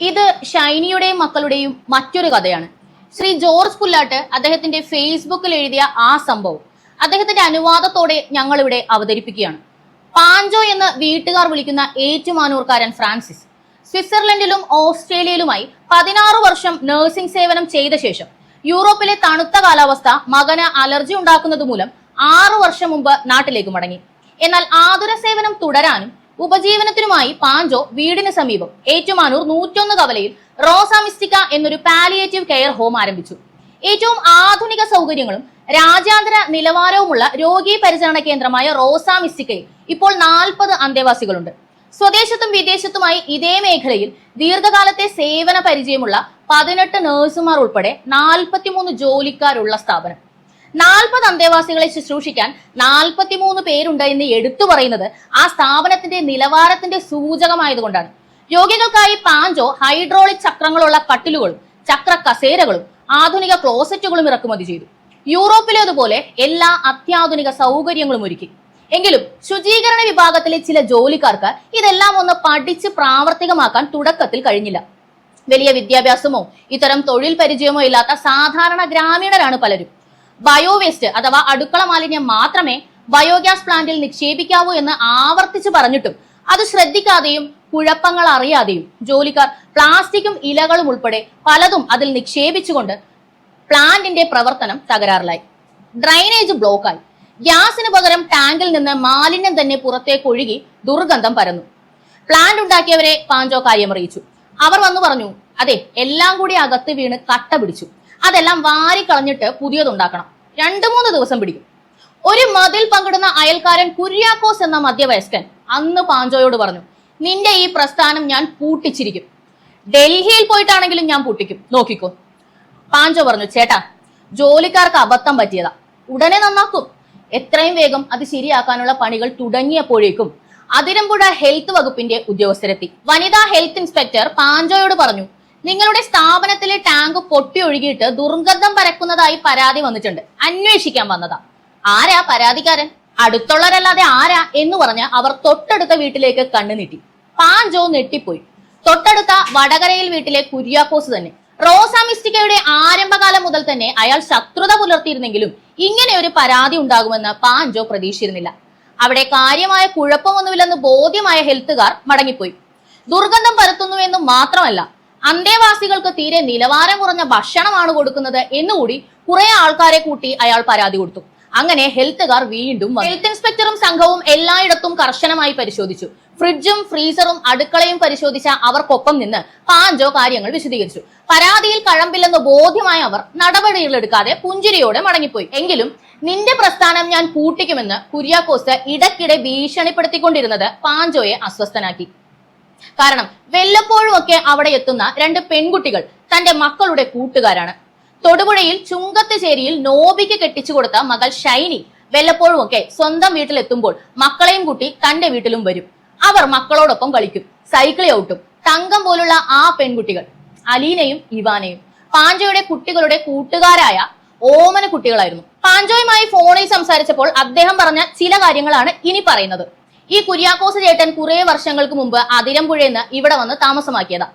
ഇത് ഷൈനിയുടെയും മക്കളുടെയും മറ്റൊരു കഥയാണ്. ശ്രീ ജോർജ് പുല്ലാട്ട് അദ്ദേഹത്തിന്റെ ഫേസ്ബുക്കിൽ എഴുതിയ ആ സംഭവം അദ്ദേഹത്തിന്റെ അനുവാദത്തോടെ ഞങ്ങൾ ഇവിടെ അവതരിപ്പിക്കുകയാണ്. പാഞ്ചോ എന്ന് വീട്ടുകാർ വിളിക്കുന്ന ഏറ്റുമാനൂർക്കാരൻ ഫ്രാൻസിസ് സ്വിറ്റ്സർലൻഡിലും ഓസ്ട്രേലിയയിലുമായി പതിനാറ് വർഷം നഴ്സിംഗ് സേവനം ചെയ്ത ശേഷം യൂറോപ്പിലെ തണുത്ത കാലാവസ്ഥ മകന് അലർജി ഉണ്ടാക്കുന്നത് മൂലം ആറു വർഷം മുമ്പ് നാട്ടിലേക്ക് മടങ്ങി. എന്നാൽ ആതുര സേവനം തുടരാനും ഉപജീവനത്തിനുമായി പാഞ്ചോ വീടിന് സമീപം ഏറ്റുമാനൂർ നൂറ്റൊന്ന് കവലയിൽ റോസാമിസ്റ്റിക്ക എന്നൊരു പാലിയേറ്റീവ് കെയർ ഹോം ആരംഭിച്ചു. ഏറ്റവും ആധുനിക സൗകര്യങ്ങളും രാജ്യാന്തര നിലവാരവുമുള്ള രോഗി പരിചരണ കേന്ദ്രമായ റോസാമിസ്റ്റിക്കയിൽ ഇപ്പോൾ നാൽപ്പത് അന്തേവാസികളുണ്ട്. സ്വദേശത്തും വിദേശത്തുമായി ഇതേ മേഖലയിൽ ദീർഘകാലത്തെ സേവന പരിചയമുള്ള പതിനെട്ട് നഴ്സുമാർ ഉൾപ്പെടെ നാൽപ്പത്തിമൂന്ന് ജോലിക്കാരുള്ള സ്ഥാപനം. നാൽപ്പത് അന്തേവാസികളെ ശുശ്രൂഷിക്കാൻ നാൽപ്പത്തിമൂന്ന് പേരുണ്ട് എന്ന് എടുത്തു പറയുന്നത് ആ സ്ഥാപനത്തിന്റെ നിലവാരത്തിന്റെ സൂചകമായതുകൊണ്ടാണ്. രോഗികൾക്കായി പാഞ്ചോ ഹൈഡ്രോളിക് ചക്രങ്ങളുള്ള കട്ടിലുകളും ചക്ര കസേരകളും ആധുനിക ക്ലോസറ്റുകളും ഇറക്കുമതി ചെയ്തു. യൂറോപ്പിലേതുപോലെ എല്ലാ അത്യാധുനിക സൗകര്യങ്ങളും ഒരുക്കി. എങ്കിലും ശുചീകരണ വിഭാഗത്തിലെ ചില ജോലിക്കാർക്ക് ഇതെല്ലാം ഒന്ന് പഠിച്ച് പ്രാവർത്തികമാക്കാൻ തുടക്കത്തിൽ കഴിഞ്ഞില്ല. വലിയ വിദ്യാഭ്യാസമോ ഇത്തരം തൊഴിൽ പരിചയമോ ഇല്ലാത്ത സാധാരണ ഗ്രാമീണരാണ് പലരും. ബയോവേസ്റ്റ് അഥവാ അടുക്കള മാലിന്യം മാത്രമേ ബയോഗ്യാസ് പ്ലാന്റിൽ നിക്ഷേപിക്കാവൂ എന്ന് ആവർത്തിച്ച് പറഞ്ഞിട്ടും അത് ശ്രദ്ധിക്കാതെയും കുഴപ്പങ്ങൾ അറിയാതെയും ജോലിക്കാർ പ്ലാസ്റ്റിക്കും ഇലകളും ഉൾപ്പെടെ പലതും അതിൽ നിക്ഷേപിച്ചുകൊണ്ട് പ്ലാന്റിന്റെ പ്രവർത്തനം തകരാറിലായി. ഡ്രൈനേജ് ബ്ലോക്കായി. ഗ്യാസിന് പകരം ടാങ്കിൽ നിന്ന് മാലിന്യം തന്നെ പുറത്തേക്ക് ഒഴുകി ദുർഗന്ധം പരന്നു. പ്ലാന്റ് ഉണ്ടാക്കിയവരെ പാഞ്ചോ കാര്യം അറിയിച്ചു അവർ വന്നു പറഞ്ഞു അതെ എല്ലാം കൂടി അകത്ത് വീണ് കട്ട പിടിച്ചു അതെല്ലാം വാരിക്കളഞ്ഞിട്ട് പുതിയതുണ്ടാക്കണം. രണ്ടു മൂന്ന് ദിവസം പിടിക്കും. ഒരു മതിൽ പങ്കിടുന്ന അയൽക്കാരൻ കുര്യാക്കോസ് എന്ന മധ്യവയസ്കൻ അന്ന് പാഞ്ചോയോട് പറഞ്ഞു നിന്റെ ഈ പ്രസ്ഥാനം ഞാൻ പൂട്ടിച്ചിരിക്കും. ഡൽഹിയിൽ പോയിട്ടാണെങ്കിലും ഞാൻ പൂട്ടിക്കും. നോക്കിക്കോ. പാഞ്ചോ പറഞ്ഞു ചേട്ടാ ജോലിക്കാർക്ക് അബദ്ധം പറ്റിയതാ. ഉടനെ നന്നാക്കും. എത്രയും വേഗം അത് ശരിയാക്കാനുള്ള പണികൾ തുടങ്ങിയപ്പോഴേക്കും അതിരമ്പുഴ ഹെൽത്ത് വകുപ്പിന്റെ ഉദ്യോഗസ്ഥരെത്തി. വനിതാ ഹെൽത്ത് ഇൻസ്പെക്ടർ പാഞ്ചോയോട് പറഞ്ഞു നിങ്ങളുടെ സ്ഥാപനത്തിലെ ടാങ്ക് പൊട്ടി ഒഴുകിയിട്ട് ദുർഗന്ധം പരക്കുന്നതായി പരാതി വന്നിട്ടുണ്ട്. അന്വേഷിക്കാൻ വന്നതാ. ആരാ പരാതിക്കാരൻ? അടുത്തുള്ളവരല്ലാതെ ആരാ എന്ന് പറഞ്ഞ് അവർ തൊട്ടടുത്ത വീട്ടിലേക്ക് കണ്ണു നീട്ടി. പാഞ്ചോ നെട്ടിപ്പോയി തൊട്ടടുത്ത വടകരയിൽ വീട്ടിലെ കുര്യാക്കോസ് തന്നെ. റോസാമിസ്റ്റിക്കയുടെ ആരംഭകാലം മുതൽ തന്നെ അയാൾ ശത്രുത പുലർത്തിയിരുന്നെങ്കിലും ഇങ്ങനെ ഒരു പരാതി ഉണ്ടാകുമെന്ന് പാഞ്ചോ പ്രതീക്ഷിച്ചിരുന്നില്ല. അവിടെ കാര്യമായ കുഴപ്പമൊന്നുമില്ലെന്ന് ബോധ്യമായ ഹെൽത്തുകാർ മടങ്ങിപ്പോയി. ദുർഗന്ധം പരത്തുന്നു എന്ന് മാത്രമല്ല അന്തേവാസികൾക്ക് തീരെ നിലവാരം കുറഞ്ഞ ഭക്ഷണമാണ് കൊടുക്കുന്നത് എന്നുകൂടി കുറെ ആൾക്കാരെ കൂട്ടി അയാൾ പരാതി കൊടുത്തു. അങ്ങനെ ഹെൽത്തുകാർ വീണ്ടും. ഹെൽത്ത് ഇൻസ്പെക്ടറും സംഘവും എല്ലായിടത്തും കർശനമായി പരിശോധിച്ചു. ഫ്രിഡ്ജും ഫ്രീസറും അടുക്കളയും പരിശോധിച്ച അവർക്കൊപ്പം നിന്ന് പാഞ്ചോ കാര്യങ്ങൾ വിശദീകരിച്ചു. പരാതിയിൽ കഴമ്പില്ലെന്ന് ബോധ്യമായ അവർ നടപടികളെടുക്കാതെ പുഞ്ചിരിയോടെ മടങ്ങിപ്പോയി. എങ്കിലും നിന്റെ പ്രസ്ഥാനം ഞാൻ കൂട്ടിക്കുമെന്ന് കുര്യാക്കോസ് ഇടയ്ക്കിടെ ഭീഷണിപ്പെടുത്തിക്കൊണ്ടിരുന്നത് പാഞ്ചോയെ അസ്വസ്ഥനാക്കി. കാരണം വല്ലപ്പോഴും ഒക്കെ അവിടെ എത്തുന്ന രണ്ട് പെൺകുട്ടികൾ തന്റെ മക്കളുടെ കൂട്ടുകാരാണ്. തൊടുപുഴയിൽ ചുങ്കത്തുചേരിയിൽ നോബിക്ക് കെട്ടിച്ചു കൊടുത്ത മകൾ ഷൈനി വല്ലപ്പോഴും ഒക്കെ സ്വന്തം വീട്ടിലെത്തുമ്പോൾ മക്കളെയും കൂട്ടി തന്റെ വീട്ടിലും വരും. അവർ മക്കളോടൊപ്പം കളിക്കും സൈക്കിൾ ഔട്ടും. തങ്കം പോലുള്ള ആ പെൺകുട്ടികൾ അലീനയും ഇവാനയും പാഞ്ചോയുടെ കുട്ടികളുടെ കൂട്ടുകാരായ ഓമന കുട്ടികളായിരുന്നു. പാഞ്ചോയുമായി ഫോണിൽ സംസാരിച്ചപ്പോൾ അദ്ദേഹം പറഞ്ഞ ചില കാര്യങ്ങളാണ് ഇനി പറയുന്നത്. ഈ കുര്യാക്കോസ് ചേട്ടൻ കുറെ വർഷങ്ങൾക്ക് മുമ്പ് അതിരമ്പുഴയെന്ന് ഇവിടെ വന്ന് താമസമാക്കിയതാ.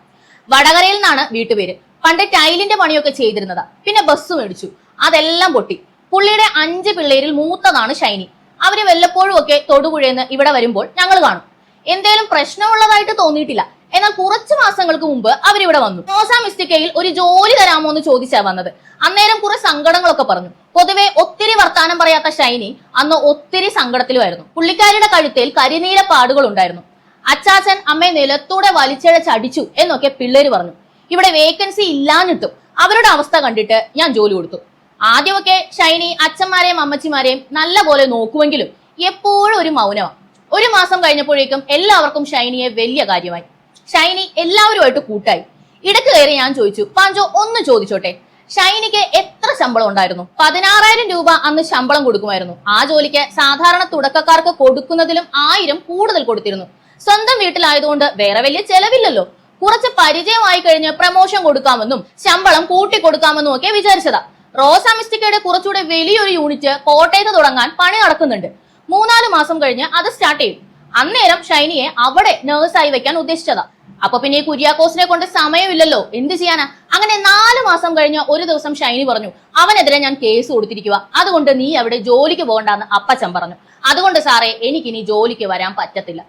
വടകരയിൽ നിന്നാണ് വീട്ടുപേര്. പണ്ട് ടൈലിന്റെ പണിയൊക്കെ ചെയ്തിരുന്നതാ. പിന്നെ ബസ് മേടിച്ചു. അതെല്ലാം പൊട്ടി. പുള്ളിയുടെ അഞ്ച് പിള്ളേരിൽ മൂത്തതാണ് ഷൈനി. അവർ വല്ലപ്പോഴും ഒക്കെ തൊടുപുഴയെന്ന് ഇവിടെ വരുമ്പോൾ ഞങ്ങൾ കാണും. എന്തേലും പ്രശ്നമുള്ളതായിട്ട് തോന്നിയിട്ടില്ല. എന്നാൽ കുറച്ച് മാസങ്ങൾക്ക് മുമ്പ് അവരിവിടെ വന്നു. റോസ മിസ്റ്റിക്കയിൽ ഒരു ജോലി തരാമോ എന്ന് ചോദിച്ചാ വന്നത്. അന്നേരം കുറെ സങ്കടങ്ങളൊക്കെ പറഞ്ഞു. പൊതുവെ ഒത്തിരി വർത്താനം പറയാത്ത ഷൈനി അന്ന് ഒത്തിരി സങ്കടത്തിലുമായിരുന്നു. പുള്ളിക്കാരിയുടെ കഴുത്തിൽ കരിനീല പാടുകൾ ഉണ്ടായിരുന്നു. അച്ചാച്ചൻ അമ്മയെ നിലത്തൂടെ വലിച്ചിഴച്ചടിച്ചു എന്നൊക്കെ പിള്ളേര് പറഞ്ഞു. ഇവിടെ വേക്കൻസി ഇല്ലാഞ്ഞിട്ടും അവരുടെ അവസ്ഥ കണ്ടിട്ട് ഞാൻ ജോലി കൊടുത്തു. ആദ്യമൊക്കെ ഷൈനി അച്ഛന്മാരെയും അമ്മച്ചിമാരെയും നല്ല പോലെ നോക്കുമെങ്കിലും എപ്പോഴും ഒരു മൗനമാണ് ഒരു മാസം കഴിഞ്ഞപ്പോഴേക്കും എല്ലാവർക്കും ഷൈനിയെ വലിയ കാര്യമായി. ഷൈനി എല്ലാവരുമായിട്ട് കൂട്ടായി. ഇടയ്ക്ക് കയറി ഞാൻ ചോദിച്ചു പാഞ്ചോ ഒന്ന് ചോദിച്ചോട്ടെ? ഷൈനിക്ക് എത്ര ശമ്പളം ഉണ്ടായിരുന്നു? പതിനാറായിരം രൂപ അന്ന് ശമ്പളം കൊടുക്കുമായിരുന്നു. ആ ജോലിക്ക് സാധാരണ തുടക്കക്കാർക്ക് കൊടുക്കുന്നതിലും ആയിരം കൂടുതൽ കൊടുത്തിരുന്നു. സ്വന്തം വീട്ടിലായതുകൊണ്ട് വേറെ വലിയ ചെലവില്ലല്ലോ. കുറച്ച് പരിചയമായി കഴിഞ്ഞ് പ്രമോഷൻ കൊടുക്കാമെന്നും ശമ്പളം കൂട്ടി കൊടുക്കാമെന്നും ഒക്കെ വിചാരിച്ചതാ. റോസ മിസ്റ്റിക്കയുടെ കുറച്ചുകൂടെ വലിയൊരു യൂണിറ്റ് കോട്ടയത്ത് തുടങ്ങാൻ പണി നടക്കുന്നുണ്ട്. മൂന്നാൽ മാസം കഴിഞ്ഞ് അത് സ്റ്റാർട്ട് ചെയ്യും. അന്നേരം ഷൈനിയെ അവിടെ നേഴ്സായി വെക്കാൻ ഉദ്ദേശിച്ചതാ. അപ്പൊ പിന്നെ ഈ കുര്യാക്കോസിനെ കൊണ്ട് സമയമില്ലല്ലോ. എന്ത് ചെയ്യാനാ? അങ്ങനെ നാല് മാസം കഴിഞ്ഞ ഒരു ദിവസം ഷൈനി പറഞ്ഞു അവനെതിരെ ഞാൻ കേസ് കൊടുത്തിരിക്കുക അതുകൊണ്ട് നീ അവിടെ ജോലിക്ക് പോകണ്ടെന്ന് അപ്പച്ചൻ പറഞ്ഞു. അതുകൊണ്ട് സാറേ എനിക്കിനി ജോലിക്ക് വരാൻ പറ്റത്തില്ല.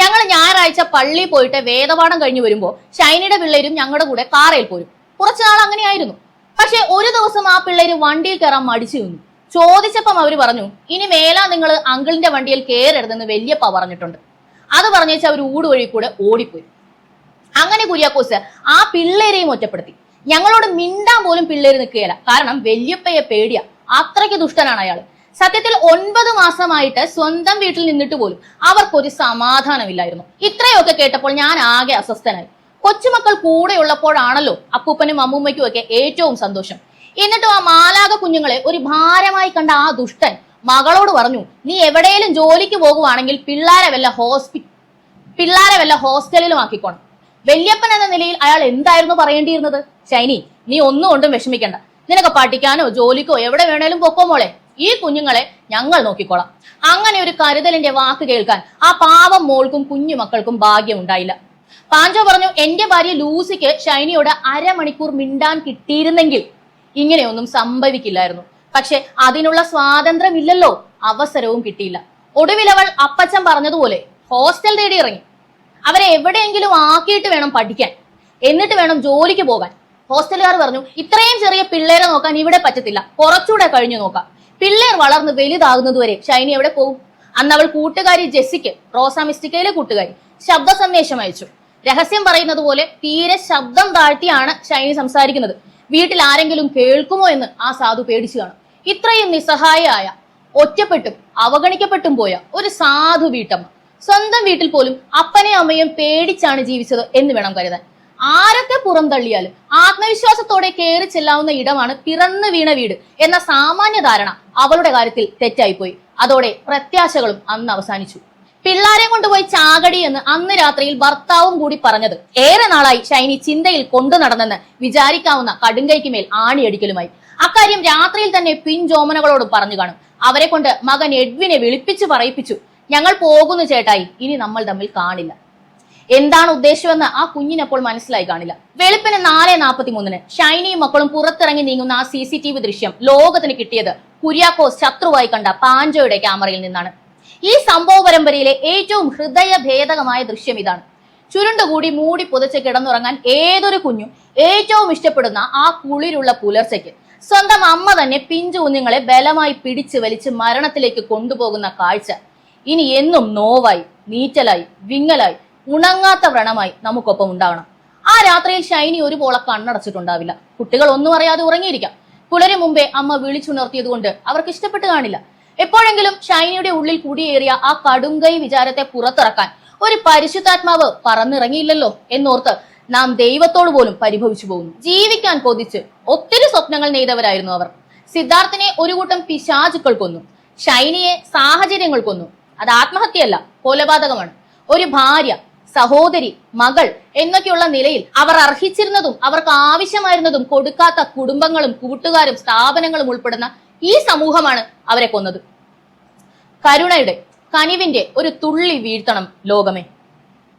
ഞങ്ങൾ ഞായറാഴ്ച പള്ളി പോയിട്ട് വേദപാഠം കഴിഞ്ഞു വരുമ്പോൾ ഷൈനിയുടെ പിള്ളേരും ഞങ്ങളുടെ കൂടെ കാറയിൽ പോരും. കുറച്ചു നാൾ അങ്ങനെയായിരുന്നു. പക്ഷെ ഒരു ദിവസം ആ പിള്ളേര് വണ്ടിയിൽ കയറാൻ മടിച്ചു നിന്നു. ചോദിച്ചപ്പം അവർ പറഞ്ഞു ഇനി മേലാ നിങ്ങൾ അങ്കിളിന്റെ വണ്ടിയിൽ കയറരുതെന്ന് വല്യപ്പ പറഞ്ഞിട്ടുണ്ട്. അത് പറഞ്ഞേച്ച് അവർ ഊടുവഴി കൂടെ ഓടിപ്പോയി. അങ്ങനെ കുര്യാക്കോസ് ആ പിള്ളേരെയും ഒറ്റപ്പെടുത്തി. ഞങ്ങളോട് മിണ്ടാൻ പോലും പിള്ളേര് നിൽക്കുകയില്ല. കാരണം വല്യപ്പയെ പേടിയ. അത്രയ്ക്ക് ദുഷ്ടനാണ് അയാൾ സത്യത്തിൽ ഒൻപത് മാസമായിട്ട് സ്വന്തം വീട്ടിൽ നിന്നിട്ട് പോലും അവർക്കൊരു സമാധാനമില്ലായിരുന്നു. ഇത്രയൊക്കെ കേട്ടപ്പോൾ ഞാൻ ആകെ അസ്വസ്ഥനായി. കൊച്ചുമക്കൾ കൂടെയുള്ളപ്പോഴാണല്ലോ അപ്പൂപ്പനും അമ്മൂമ്മയ്ക്കും ഒക്കെ ഏറ്റവും സന്തോഷം. എന്നിട്ടും ആ മാലാക കുഞ്ഞുങ്ങളെ ഒരു ഭാരമായി കണ്ട ആ ദുഷ്ടൻ മകളോട് പറഞ്ഞു നീ എവിടെയെങ്കിലും ജോലിക്ക് പോകുവാണെങ്കിൽ പിള്ളാരെ വല്ല ഹോസ്പി പിള്ളാരെ വല്ല ഹോസ്റ്റലിലും ആക്കിക്കോണം. വല്യപ്പൻ എന്ന നിലയിൽ അയാൾ എന്തായിരുന്നു പറയേണ്ടിയിരുന്നത്? ഷൈനി നീ ഒന്നും കൊണ്ടും വിഷമിക്കണ്ട. നിനക്ക് പഠിക്കാനോ ജോലിക്കോ എവിടെ വേണേലും പൊക്കോ മോളെ. ഈ കുഞ്ഞുങ്ങളെ ഞങ്ങൾ നോക്കിക്കോളാം. അങ്ങനെ ഒരു കരുതലിന്റെ വാക്ക് കേൾക്കാൻ ആ പാവം മോൾക്കും കുഞ്ഞു മക്കൾക്കും ഭാഗ്യം ഉണ്ടായില്ല. പാഞ്ചോ പറഞ്ഞു എന്റെ ഭാര്യ ലൂസിക്ക് ഷൈനിയോട് അരമണിക്കൂർ മിണ്ടാൻ കിട്ടിയിരുന്നെങ്കിൽ ഇങ്ങനെയൊന്നും സംഭവിക്കില്ലായിരുന്നു. പക്ഷെ അതിനുള്ള സ്വാതന്ത്ര്യമില്ലല്ലോ അവസരവും കിട്ടിയില്ല. ഒടുവിലവൾ അപ്പച്ചൻ പറഞ്ഞതുപോലെ ഹോസ്റ്റൽ തേടി ഇറങ്ങി അവരെ എവിടെയെങ്കിലും ആക്കിയിട്ട് വേണം പഠിക്കാൻ. എന്നിട്ട് വേണം ജോലിക്ക് പോകാൻ ഹോസ്റ്റലുകാർ പറഞ്ഞു ഇത്രയും ചെറിയ പിള്ളേരെ നോക്കാൻ ഇവിടെ പറ്റത്തില്ല. കുറച്ചുകൂടെ കഴിഞ്ഞു നോക്കാം. പിള്ളേർ വളർന്ന് വലുതാകുന്നതുവരെ ഷൈനി എവിടെ പോകും അന്ന് അവൾ കൂട്ടുകാരി ജെസ്സിക്ക് റോസ മിസ്റ്റിക്കയിലെ കൂട്ടുകാരി ശബ്ദ സന്ദേശം അയച്ചു. രഹസ്യം പറയുന്നത് പോലെ തീരെ ശബ്ദം താഴ്ത്തിയാണ് ഷൈനി സംസാരിക്കുന്നത്. വീട്ടിൽ ആരെങ്കിലും കേൾക്കുമോ എന്ന് ആ സാധു പേടിച്ചു കാണും. ഇത്രയും നിസ്സഹായയായ ഒറ്റപ്പെട്ടും അവഗണിക്കപ്പെട്ടും പോയ ഒരു സാധു വീട്ടമ്മ. സ്വന്തം വീട്ടിൽ പോലും അപ്പനെയും അമ്മയും പേടിച്ചാണ് ജീവിച്ചത് എന്ന് വേണം കരുതാൻ. ആരൊക്കെ പുറം തള്ളിയാലും ആത്മവിശ്വാസത്തോടെ കയറി ചെല്ലാവുന്ന ഇടമാണ് പിറന്നു വീണ വീട് എന്ന സാമാന്യ ധാരണ അവളുടെ കാര്യത്തിൽ തെറ്റായിപ്പോയി. അതോടെ പ്രത്യാശകളും അന്ന് അവസാനിച്ചു. പിള്ളാരെ കൊണ്ടുപോയി ചാകടി എന്ന് അന്ന് രാത്രിയിൽ ഭർത്താവും കൂടി പറഞ്ഞത് ഏറെ നാളായി ഷൈനി ചിന്തയിൽ കൊണ്ടു നടന്നെന്ന് വിചാരിക്കാവുന്ന കടുങ്കൈക്ക് മേൽ ആണിയടിക്കലുമായി. അക്കാര്യം രാത്രിയിൽ തന്നെ പിൻജോമനകളോട് പറഞ്ഞു കാണും. അവരെ കൊണ്ട് മകൻ എഡ്വിനെ വിളിപ്പിച്ചു പറയിപ്പിച്ചു. ഞങ്ങൾ പോകുന്നു ചേട്ടായി. ഇനി നമ്മൾ തമ്മിൽ കാണില്ല. എന്താണ് ഉദ്ദേശമെന്ന് ആ കുഞ്ഞിനപ്പോൾ മനസ്സിലായി കാണില്ല. വെളുപ്പിന് നാല് നാൽപ്പത്തി മൂന്നിന് ഷൈനിയും മക്കളും പുറത്തിറങ്ങി നീങ്ങുന്ന ആ സി സി ടി വി ദൃശ്യം ലോകത്തിന് കിട്ടിയത് കുര്യാക്കോസ് ശത്രുവായി കണ്ട പാഞ്ചോയുടെ ക്യാമറയിൽ നിന്നാണ്. ഈ സംഭവ പരമ്പരയിലെ ഏറ്റവും ഹൃദയഭേദകമായ ദൃശ്യം ഇതാണ്. ചുരുണ്ടുകൂടി മൂടി പുതച്ച് കിടന്നുറങ്ങാൻ ഏതൊരു കുഞ്ഞും ഏറ്റവും ഇഷ്ടപ്പെടുന്ന ആ കുളിരുള്ള പുലർച്ചയ്ക്ക്. സ്വന്തം അമ്മ തന്നെ പിഞ്ചു കുഞ്ഞുങ്ങളെ ബലമായി പിടിച്ചു വലിച്ച് മരണത്തിലേക്ക് കൊണ്ടുപോകുന്ന കാഴ്ച. ഇനി എന്നും നോവായി നീറ്റലായി വിങ്ങലായി ഉണങ്ങാത്ത വ്രണമായി നമുക്കൊപ്പം ഉണ്ടാവണം. ആ രാത്രിയിൽ ഷൈനി ഒരു പോള കണ്ണടച്ചിട്ടുണ്ടാവില്ല. കുട്ടികൾ ഒന്നും അറിയാതെ ഉറങ്ങിയിരിക്കാം. പുലരും മുമ്പേ അമ്മ വിളിച്ചുണർത്തിയത് കൊണ്ട് അവർക്ക് ഇഷ്ടപ്പെട്ട് കാണില്ല. എപ്പോഴെങ്കിലും ഷൈനിയുടെ ഉള്ളിൽ കുടിയേറിയ ആ കടുങ്കൈ വിചാരത്തെ പുറത്തിറക്കാൻ ഒരു പരിശുദ്ധാത്മാവ് പറന്നിറങ്ങിയില്ലല്ലോ എന്നോർത്ത് നാം ദൈവത്തോട് പോലും പരിഭവിച്ചു പോകുന്നു. ജീവിക്കാൻ കൊതിച്ച് ഒത്തിരി സ്വപ്നങ്ങൾ നെയ്തവരായിരുന്നു അവർ. സിദ്ധാർത്ഥിനെ ഒരു കൂട്ടം പിശാചുക്കൾ കൊന്നു. ഷൈനിയെ സാഹചര്യങ്ങൾ കൊന്നു. അത് ആത്മഹത്യയല്ല കൊലപാതകമാണ്. ഒരു ഭാര്യ സഹോദരി മകൾ എന്നൊക്കെയുള്ള നിലയിൽ അവർ അർഹിച്ചിരുന്നതും അവർക്ക് ആവശ്യമായിരുന്നതും കൊടുക്കാത്ത കുടുംബങ്ങളും കൂട്ടുകാരും സ്ഥാപനങ്ങളും ഉൾപ്പെടുന്ന ഈ സമൂഹമാണ് അവരെ കൊന്നത്. കരുണയുടെ കനിവിന്റെ ഒരു തുള്ളി വീഴ്ത്തണം ലോകമേ.